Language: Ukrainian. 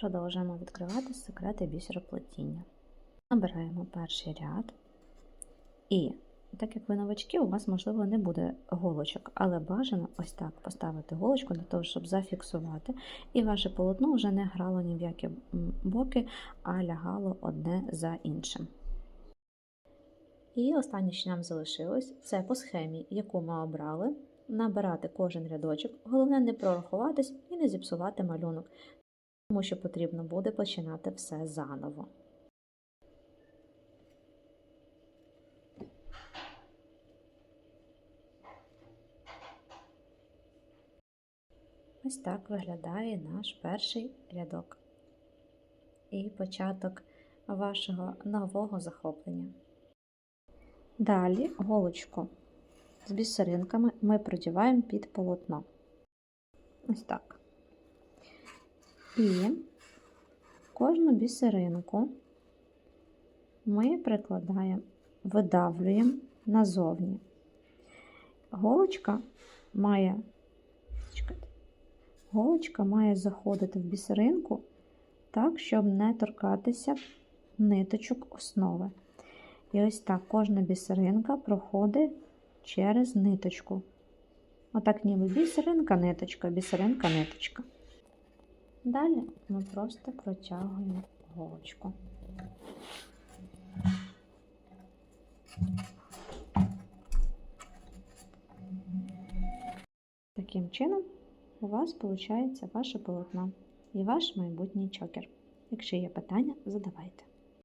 Продовжуємо відкривати секрети бісероплетіння. Набираємо перший ряд. І так як ви новачки, у вас, можливо, не буде голочок, але бажано ось так поставити голочку для того, щоб зафіксувати, і ваше полотно вже не грало ні в які боки, а лягало одне за іншим. І останнє, що нам залишилось, це по схемі, яку ми обрали, набирати кожен рядочок. Головне не прорахуватись і не зіпсувати малюнок, тому що потрібно буде починати все заново. Ось так виглядає наш перший рядок і початок вашого нового захоплення. Далі голочку з бісеринками ми продіваємо під полотно. Ось так. І кожну бісеринку ми прикладаємо, видавлюємо назовні. Голочка має, голочка має заходити в бісеринку так, щоб не торкатися ниточок основи. І ось так кожна бісеринка проходить через ниточку. Отак ніби бісеринка, ниточка, бісеринка, ниточка. Далі ми просто протягуємо голочку. Таким чином у вас виходить ваше полотно і ваш майбутній чокер. Якщо є питання, задавайте.